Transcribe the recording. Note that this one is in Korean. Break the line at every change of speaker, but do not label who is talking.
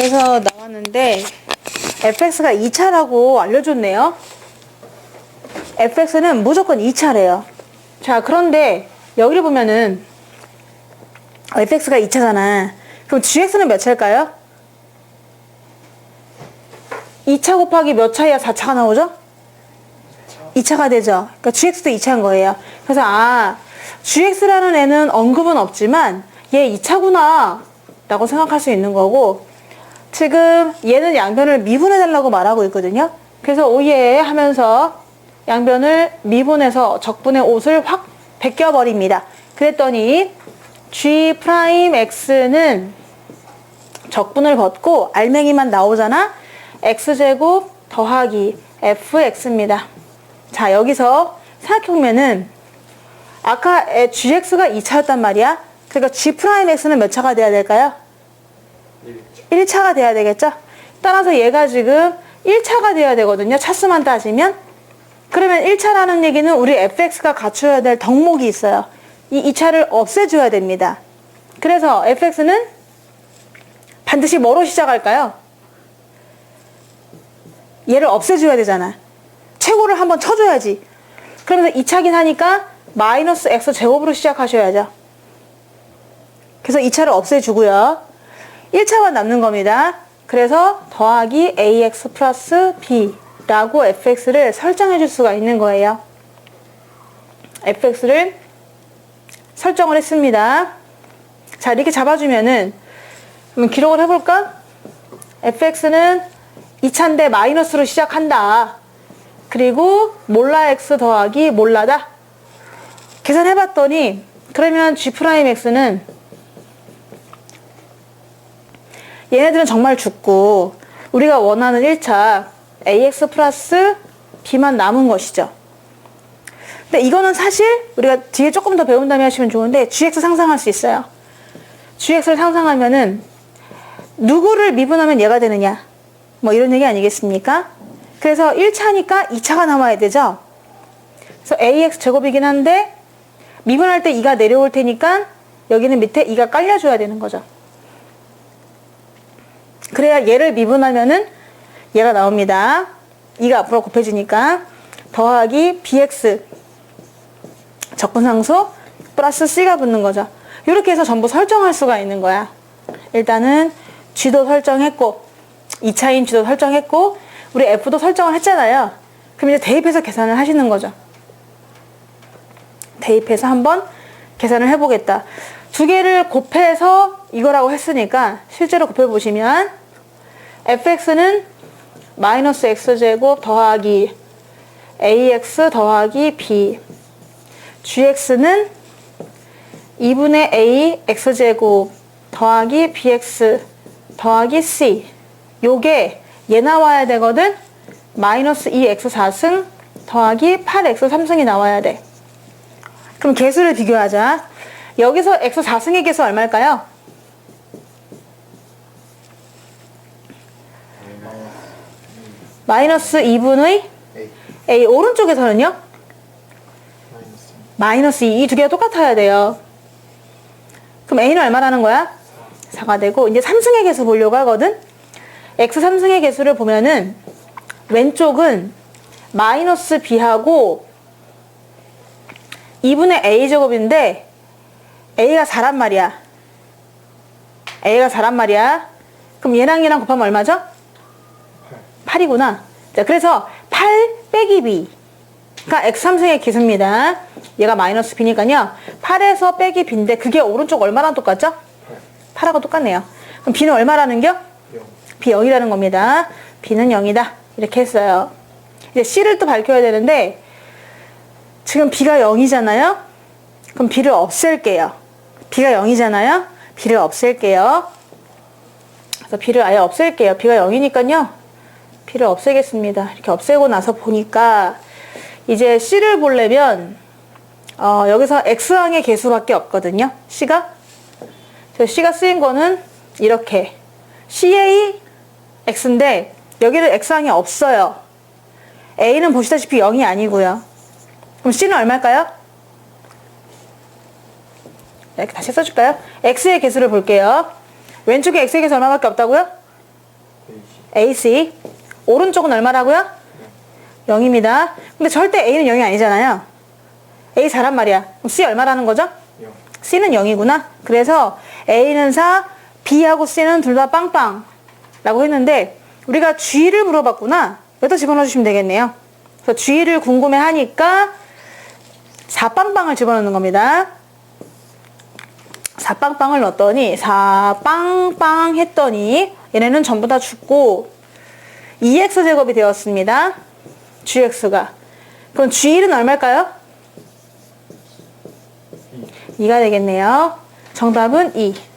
그래서 나왔는데 fx가 2차라고 알려줬네요. fx는 무조건 2차래요. 자, 그런데 여기를 보면은 fx가 2차잖아. 그럼 gx는 몇 차일까요? 2차 곱하기 몇 차야 4차가 나오죠? 2차가 되죠. 그러니까 gx도 2차인 거예요. 그래서 아, gx라는 애는 언급은 없지만 얘 2차구나 라고 생각할 수 있는 거고 지금 얘는 양변을 미분해 달라고 말하고 있거든요. 그래서 오예 하면서 양변을 미분해서 적분의 옷을 확 벗겨 버립니다. 그랬더니 g 프라임 x는 적분을 벗고 알맹이만 나오잖아. x제곱 더하기 fx입니다. 자, 여기서 생각해보면은 아까 에, gx가 2차였단 말이야. 그러니까 g 프라임 x는 몇 차가 돼야 될까요? 1차가 돼야 되겠죠? 따라서 얘가 지금 1차가 돼야 되거든요. 차수만 따지면. 그러면 1차라는 얘기는 우리 fx가 갖춰야 될 덕목이 있어요. 이 2차를 없애줘야 됩니다. 그래서 fx는 반드시 뭐로 시작할까요? 얘를 없애줘야 되잖아. 최고를 한번 쳐줘야지. 그러면서 2차긴 하니까 마이너스 x 제곱으로 시작하셔야죠. 그래서 2차를 없애주고요. 1차만 남는 겁니다. 그래서 더하기 ax 플러스 b라고 fx를 설정해 줄 수가 있는 거예요. fx를 설정을 했습니다. 자, 이렇게 잡아주면은, 그럼 기록을 해볼까? fx는 2차인데 마이너스로 시작한다. 그리고 몰라 x 더하기 몰라다. 계산해봤더니, 그러면 g'x는 얘네들은 정말 죽고 우리가 원하는 1차 ax 플러스 b만 남은 것이죠. 근데 이거는 사실 우리가 뒤에 조금 더 배운 다음에 하시면 좋은데 gx 상상할 수 있어요. gx를 상상하면은 누구를 미분하면 얘가 되느냐 뭐 이런 얘기 아니겠습니까? 그래서 1차니까 2차가 남아야 되죠. 그래서 ax 제곱이긴 한데 미분할 때 2가 내려올 테니까 여기는 밑에 2가 깔려줘야 되는 거죠. 그래야 얘를 미분하면은 얘가 나옵니다. 2가 앞으로 곱해지니까 더하기 bx 적분상수 플러스 c가 붙는 거죠. 이렇게 해서 전부 설정할 수가 있는 거야. 일단은 g도 설정했고 2차인 g도 설정했고 우리 f도 설정을 했잖아요. 그럼 이제 대입해서 계산을 하시는 거죠. 대입해서 한번 계산을 해보겠다. 두 개를 곱해서 이거라고 했으니까 실제로 곱해보시면 fx는 마이너스 x제곱 더하기 ax 더하기 b. gx는 2분의 a x제곱 더하기 bx 더하기 c. 요게 얘 나와야 되거든? 마이너스 2x4승 더하기 8x 3승이 나와야 돼. 그럼 개수를 비교하자. 여기서 x4승의 개수 얼마일까요? 마이너스 2분의 A 오른쪽에서는요? 마이너스 2. 이 두 개가 똑같아야 돼요. 그럼 A는 얼마라는 거야? 4가 되고 이제 3승의 개수 보려고 하거든? X 3승의 개수를 보면은 왼쪽은 마이너스 B하고 2분의 A제곱인데 A가 4란 말이야. A가 4란 말이야. 그럼 얘랑 얘랑 곱하면 얼마죠? 8이구나. 자, 그래서 8 빼기 b가 x3승의 기수입니다. 얘가 마이너스 b니까요. 8에서 빼기 b인데 그게 오른쪽 얼마랑 똑같죠? 8하고 똑같네요. 그럼 b는 얼마라는 겨? b 0이라는 겁니다. b는 0이다. 이렇게 했어요. 이제 c를 또 밝혀야 되는데 지금 b가 0이잖아요. 그럼 b를 없앨게요. b가 0이잖아요. b를 없앨게요. 그래서 b를 아예 없앨게요. b가 0이니까요. B를 없애겠습니다. 이렇게 없애고 나서 보니까 이제 C를 보려면 어, 여기서 X항의 개수밖에 없거든요. C가. 그래서 C가 쓰인 거는 이렇게 CA X인데 여기는 X항이 없어요. A는 보시다시피 0이 아니고요. 그럼 C는 얼마일까요? 이렇게 다시 써줄까요? X의 개수를 볼게요. 왼쪽에 X의 개수 얼마밖에 없다고요?
AC.
오른쪽은 얼마라고요? 0입니다. 근데 절대 A는 0이 아니잖아요. A 4란 말이야. 그럼 C 얼마라는 거죠?
0.
C는 0이구나. 그래서 A는 4, B하고 C는 둘 다 빵빵. 라고 했는데, 우리가 G를 물어봤구나. 여기다 집어넣어 주시면 되겠네요. 그래서 G를 궁금해 하니까 4빵빵을 집어넣는 겁니다. 4빵빵을 넣었더니, 4빵빵 했더니, 얘네는 전부 다 죽고, 2x 제곱이 되었습니다. gx가. 그럼 g1은 얼마일까요? 2가 되겠네요. 정답은 2.